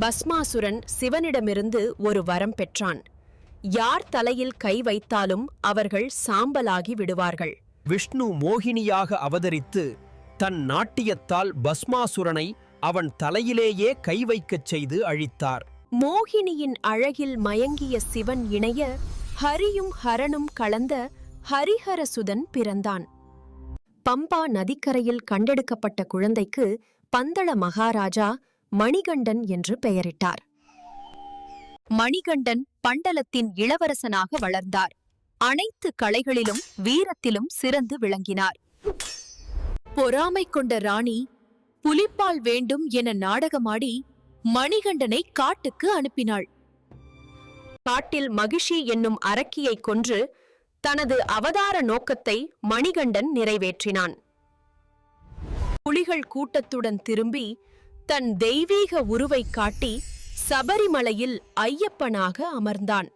பஸ்மாசுரன் சிவனிடமிருந்து ஒரு வரம் பெற்றான். யார் தலையில் கை வைத்தாலும் அவர்கள் சாம்பலாகி விடுவார்கள். விஷ்ணு மோகினியாக அவதரித்து தன் நாட்டியத்தால் பஸ்மாசுரனை அவன் தலையிலேயே கை வைக்கச் செய்து அழித்தார். மோகினியின் அழகில் மயங்கிய சிவன் இணைய ஹரியும் ஹரனும் கலந்த ஹரிஹரசுதன் பிறந்தான். பம்பா நதிக்கரையில் கண்டெடுக்கப்பட்ட குழந்தைக்கு பந்தள மகாராஜா மணிகண்டன் என்று பெயரிட்டார். மணிகண்டன் பண்டலத்தின் இளவரசனாக வளர்ந்தார். அனைத்து கலைகளிலும் வீரத்திலும் சிறந்து விளங்கினார். பொறாமை கொண்ட ராணி புலிப்பால் வேண்டும் என நாடகமாடி மணிகண்டனை காட்டுக்கு அனுப்பினாள். காட்டில் மகிஷி என்னும் அரக்கியை கொன்று தனது அவதார நோக்கத்தை மணிகண்டன் நிறைவேற்றினான். புலிகள் கூட்டத்துடன் திரும்பி தன் தெய்வீக உருவை காட்டி சபரிமலையில் ஐயப்பனாக அமர்ந்தான்.